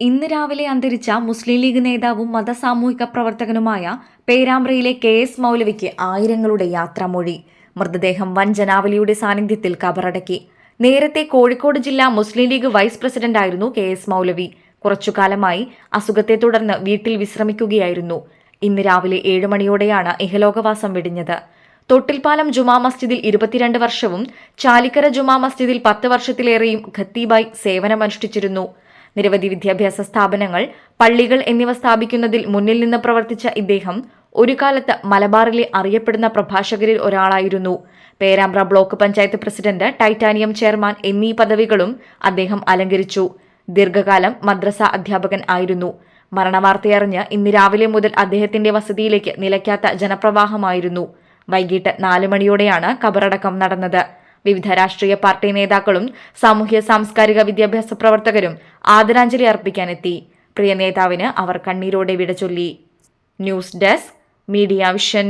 ഇന്ന് രാവിലെ അന്തരിച്ച മുസ്ലിം ലീഗ് നേതാവും മതസാമൂഹിക പ്രവർത്തകനുമായ പേരാമ്പ്രയിലെ കെ എസ് മൗലവിക്ക് ആയിരങ്ങളുടെ യാത്രാമൊഴി. മൃതദേഹം വൻ ജനാവലിയുടെ സാന്നിധ്യത്തിൽ കബറടക്കി. നേരത്തെ കോഴിക്കോട് ജില്ലാ മുസ്ലിം ലീഗ് വൈസ് പ്രസിഡന്റായിരുന്നു കെ എസ് മൗലവി. കുറച്ചുകാലമായി അസുഖത്തെ തുടർന്ന് വീട്ടിൽ വിശ്രമിക്കുകയായിരുന്നു. ഇന്ന് രാവിലെ ഏഴ് മണിയോടെയാണ് ഇഹലോകവാസം വെടിഞ്ഞത്. തൊട്ടിൽപ്പാലം ജുമാ മസ്ജിദിൽ ഇരുപത്തിരണ്ട് വർഷവും ചാലിക്കര ജുമാ മസ്ജിദിൽ പത്ത് വർഷത്തിലേറെയും ഖത്തീബായി സേവനമനുഷ്ഠിച്ചിരുന്നു. നിരവധി വിദ്യാഭ്യാസ സ്ഥാപനങ്ങൾ പള്ളികൾ എന്നിവ സ്ഥാപിക്കുന്നതിൽ മുന്നിൽ നിന്ന് പ്രവർത്തിച്ച ഇദ്ദേഹം ഒരു കാലത്ത് മലബാറിലെ അറിയപ്പെടുന്ന പ്രഭാഷകരിൽ ഒരാളായിരുന്നു. Perambra block panchayat president titanium chairman എന്നീ പദവികളും അദ്ദേഹം അലങ്കരിച്ചു. ദീർഘകാലം മദ്രസ അധ്യാപകൻ ആയിരുന്നു. മരണവാർത്തയറിഞ്ഞ് ഇന്ന് രാവിലെ മുതൽ അദ്ദേഹത്തിന്റെ വസതിയിലേക്ക് നിലയ്ക്കാത്ത ജനപ്രവാഹമായിരുന്നു. വൈകിട്ട് നാലു മണിയോടെയാണ് കബറടക്കം നടന്നത്. വിവിധ രാഷ്ട്രീയ പാർട്ടി നേതാക്കളും സാമൂഹ്യ സാംസ്കാരിക വിദ്യാഭ്യാസ പ്രവർത്തകരും ആദരാഞ്ജലി അർപ്പിക്കാനെത്തി. പ്രിയ നേതാവിന് അവർ കണ്ണീരോടെ വിട ചൊല്ലി. News desk Media Vision.